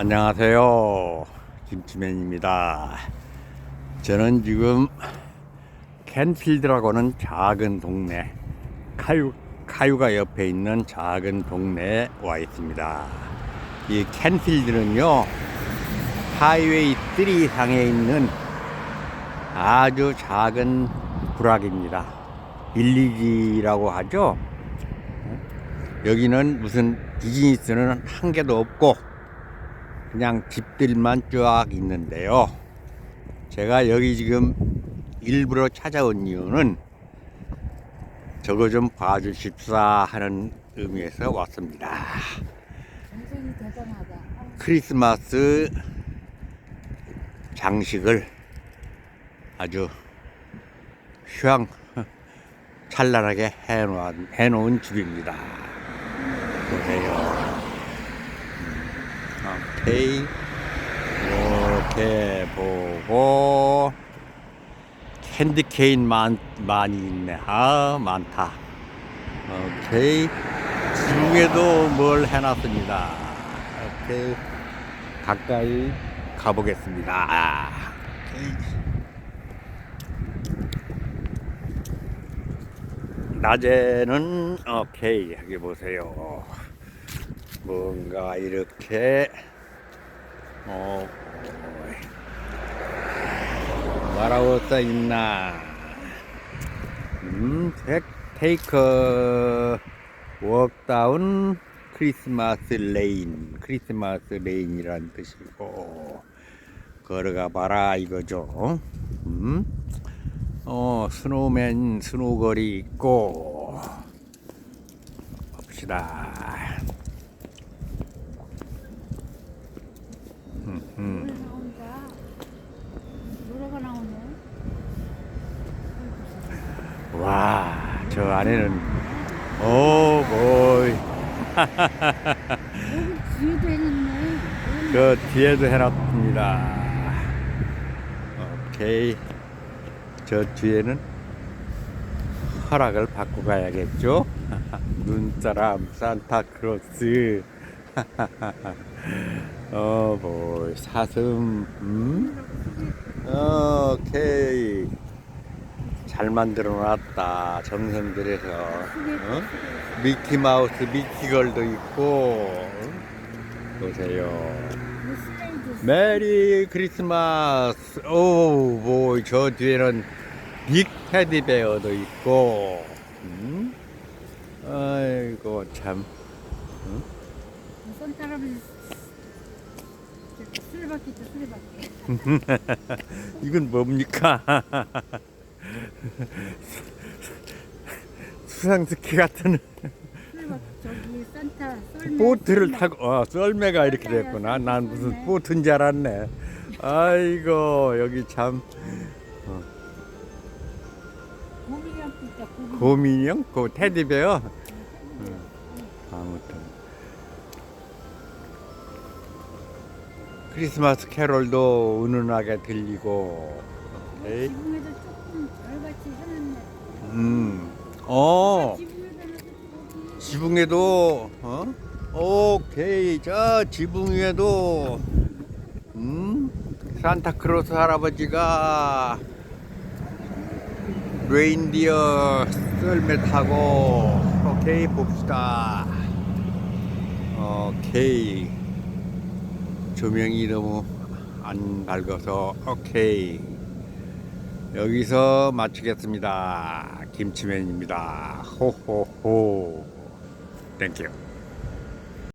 안녕하세요. 김치맨입니다. 저는 지금 캔필드라고 는 작은 동네, 카유, 카유가 옆에 있는 작은 동네에 와 있습니다. 이 캔필드는요, 하이웨이 3 상에 있는 아주 작은 부락입니다. 빌리지라고 하죠. 여기는 무슨 비즈니스는 한 개도 없고 그냥 집들만 쫙 있는데요. 제가 여기 지금 일부러 찾아온 이유는 저거 좀 봐주십사 하는 의미에서 왔습니다. 크리스마스 장식을 아주 휴양 찬란하게 해놓은, 해놓은 집입니다. 보세요. 음, 오케이. 이렇게 보고 캔디 케인 많, 많이 있네. 아, 많다. 오케이. 지붕에도 뭘 해놨습니다. 오케이. 가까이 가보겠습니다. 오케이. 낮에는 오케이 여기 보세요 뭔가 이렇게. 어써 있나? 음 테- 테이크 워크다운 크리스마스 레인. 크리스마스 레인이란 뜻이고. 걸어가 봐라 이거죠. 음. 어, 스노우맨 스노우걸이 있고. 봅시다. 음, 음. 노래 나온다. 노래가 나오네. 와, 저 안에는 오 여기 뒤에도 해놨네. 그 뒤에도 해놨습니다. 오케이. 저 뒤에는 허락을 받고 가야겠죠? 눈사람 산타크로스. 어, 뭐 사슴. 음? 오케이. 잘 만들어 놨다. 정성 들여서. 어? 미키마우스 미키걸도 있고. 보세요. 메리 크리스마스. 오, 뭐, 저 뒤에는 빅 테디베어도 있고. 음? 아이고, 참. 있다 술밖에. 이건 뭡니까? 수상 스키 같은 술밖에 저기 산타 썰매. 보트를 썰매. 타고, 어, 썰매가 이렇게 됐구나. 난 무슨 보트인 줄 알았네. 아이고, 여기 참, 있다. 고기. 곰인형? 그 테디베어? 응. 아무튼. 크리스마스 캐롤도 은은하게 들리고. 지붕에도 조금 별같이 해놨네. 음. 어. 지붕에도, 어? 오케이. 저 지붕 위에도, 음. 산타크로스 할아버지가 레인디어 썰매 타고, 오케이. 봅시다. 오케이. 조명이 너무 안 밝아서, 오케이. 여기서 마치겠습니다. 김치맨입니다. 호호호. 땡큐.